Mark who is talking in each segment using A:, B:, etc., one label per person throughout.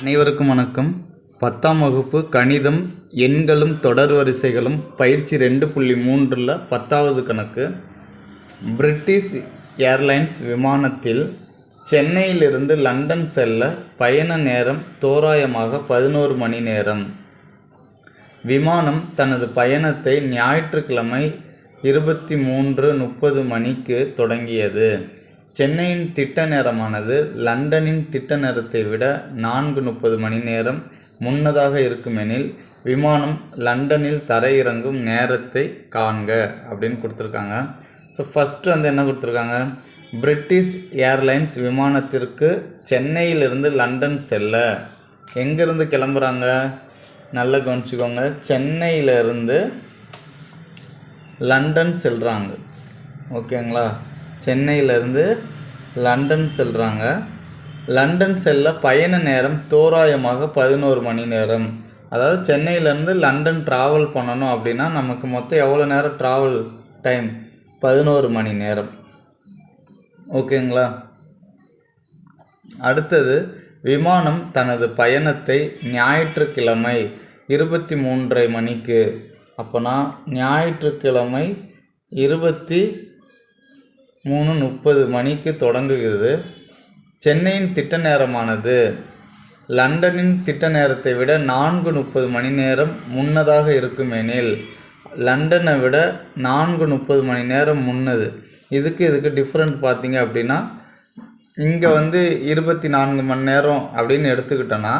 A: அனைவருக்கும் வணக்கம். பத்தாம் வகுப்பு கணிதம் எண்களும் தொடர் வரிசைகளும் பயிற்சி ரெண்டு புள்ளி மூன்றில் பத்தாவது கணக்கு. பிரிட்டிஷ் ஏர்லைன்ஸ் விமானத்தில் சென்னையிலிருந்து லண்டன் செல்ல பயண நேரம் தோராயமாக பதினோரு மணி நேரம். விமானம் தனது பயணத்தை ஞாயிற்றுக்கிழமை இருபத்தி மூன்று முப்பது மணிக்கு தொடங்கியது. சென்னையின் திட்ட நேரமானது லண்டனின் திட்ட நேரத்தை விட நான்கு முப்பது மணி நேரம் முன்னதாக இருக்குமெனில் விமானம் லண்டனில் தரையிறங்கும் நேரத்தை காண்க அப்படின்னு கொடுத்துருக்காங்க. ஸோ ஃபஸ்ட்டு வந்து என்ன கொடுத்துருக்காங்க? பிரிட்டிஷ் ஏர்லைன்ஸ் விமானத்திற்கு சென்னையிலிருந்து லண்டன் செல்ல. எங்கேருந்து கிளம்புறாங்க? நல்லா கவனிச்சுக்கோங்க. சென்னையிலேருந்து லண்டன் செல்கிறாங்க ஓகேங்களா? சென்னையிலேருந்து லண்டன் செல்கிறாங்க லண்டன் செல்ல பயண நேரம் தோராயமாக பதினோரு மணி நேரம். அதாவது சென்னையிலேருந்து லண்டன் ட்ராவல் பண்ணணும் அப்படின்னா நமக்கு மொத்தம் எவ்வளோ நேரம் ட்ராவல் டைம் பதினோரு மணி நேரம். ஓகேங்களா? அடுத்தது விமானம் தனது பயணத்தை ஞாயிற்றுக்கிழமை இருபத்தி மூன்றரை மணிக்கு. அப்போனா ஞாயிற்றுக்கிழமை இருபத்தி மூணு முப்பது மணிக்கு தொடங்குகிறது. சென்னையின் திட்ட நேரமானது. லண்டனின் திட்ட நேரத்தை விட நான்கு முப்பது மணி நேரம் முன்னதாக இருக்குமெனில் லண்டனை விட நான்கு முப்பது மணி நேரம் முன்னது. இதுக்கு இதுக்கு டிஃப்ரெண்ட் பார்த்தீங்க அப்படின்னா இங்கே வந்து இருபத்தி நான்கு மணி நேரம் அப்படின்னு எடுத்துக்கிட்டோன்னா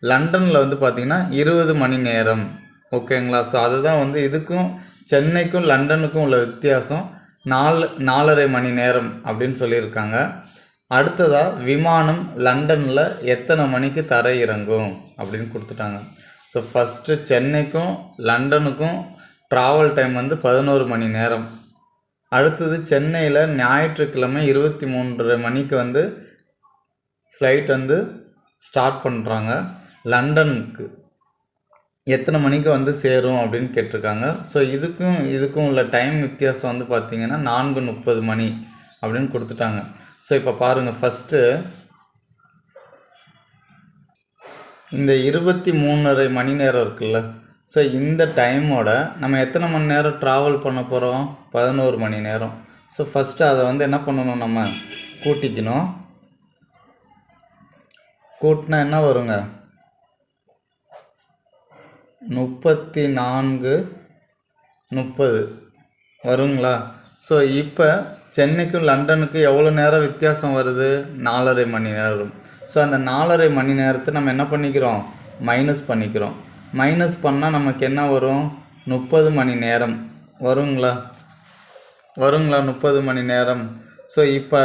A: லண்டனில் வந்து பார்த்திங்கன்னா இருபது மணி நேரம். ஓகேங்களா? ஸோ அதுதான் வந்து இதுக்கும் சென்னைக்கும் லண்டனுக்கும் உள்ள வித்தியாசம். நாலு நாலரை மணி நேரம் அப்படின்னு சொல்லியிருக்காங்க. அடுத்ததாக விமானம் லண்டனில் எத்தனை மணிக்கு தரை இறங்கும் அப்படின்னு கொடுத்துட்டாங்க. ஸோ ஃபஸ்ட்டு சென்னைக்கும் லண்டனுக்கும் ட்ராவல் டைம் வந்து பதினோரு மணி நேரம். அடுத்தது சென்னையில் ஞாயிற்றுக்கிழமை இருபத்தி மூன்றரை மணிக்கு வந்து ஃப்ளைட் வந்து ஸ்டார்ட் பண்ணுறாங்க லண்டனுக்கு. எத்தனை மணிக்கு வந்து சேரும் அப்படின்னு கேட்டிருக்காங்க. ஸோ இதுக்கும் இதுக்கும் உள்ள டைம் வித்தியாசம் வந்து பார்த்திங்கன்னா நான்கு முப்பது மணி அப்படின்னு கொடுத்துட்டாங்க. ஸோ இப்போ பாருங்கள் ஃபஸ்ட்டு இந்த இருபத்தி மூணரை மணி நேரம் இருக்குல்ல. ஸோ இந்த டைமோட நம்ம எத்தனை மணி நேரம் ட்ராவல் பண்ண போகிறோம் பதினோரு மணி நேரம். ஸோ ஃபஸ்ட்டு அதை வந்து என்ன பண்ணணும் நம்ம? கூட்டிக்கணும். கூட்டினா என்ன வருங்க? முப்பத்தி நான்கு முப்பது. வருங்களா? ஸோ இப்போ சென்னைக்கும் லண்டனுக்கும் எவ்வளோ நேரம் வித்தியாசம் வருது? நாலரை மணி நேரம். ஸோ அந்த நாலரை மணி நேரத்தை நம்ம என்ன பண்ணிக்கிறோம்? மைனஸ் பண்ணிக்கிறோம். மைனஸ் பண்ணால் நமக்கு என்ன வரும்? முப்பது மணி நேரம். வருங்களா? வருங்களா? முப்பது மணி நேரம். ஸோ இப்போ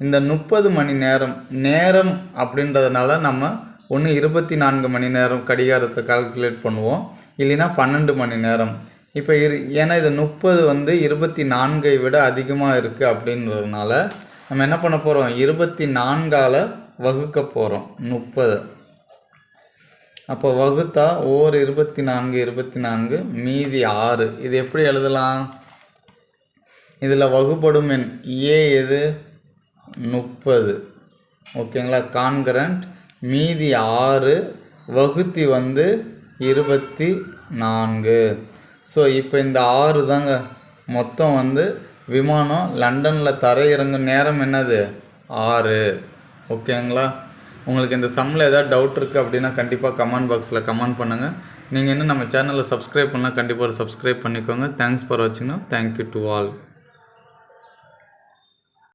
A: இந்த முப்பது மணி நேரம் நேரம் அப்படின்றதுனால நம்ம ஒன்று இருபத்தி நான்கு மணி நேரம் கடிகாரத்தை கால்குலேட் பண்ணுவோம். இல்லைன்னா பன்னெண்டு மணி நேரம். இப்போ இரு ஏன்னா இது முப்பது வந்து இருபத்தி நான்கை விட அதிகமாக இருக்குது அப்படின்றதுனால நம்ம என்ன பண்ண போகிறோம் இருபத்தி நான்கால் வகுக்க போகிறோம் முப்பது. அப்போ வகுத்தா ஓர் இருபத்தி நான்கு இருபத்தி நான்கு மீதி ஆறு. இது எப்படி எழுதலாம்? இதில் வகுப்படும் எண் ஏ எது? முப்பது. ஓகேங்களா? கான்கரண்ட் மீதி ஆறு வகுத்தி வந்து இருபத்தி நான்கு. ஸோ இப்போ இந்த ஆறு தாங்க. மொத்தம் வந்து விமானம் லண்டனில் தரையிறங்கும் நேரம் என்னது? ஆறு. ஓகேங்களா? உங்களுக்கு இந்த சம்மில் ஏதாவது டவுட் இருக்குது அப்படின்னா கண்டிப்பாக கமெண்ட் பாக்ஸில் கமெண்ட் பண்ணுங்கள் நீங்கள் இன்னும் நம்ம சேனலில் சப்ஸ்கிரைப் பண்ணால் கண்டிப்பாக சப்ஸ்கிரைப் பண்ணிக்கோங்க. தேங்க்ஸ் ஃபார் வாட்சிங்னா தேங்க்யூ டு ஆல்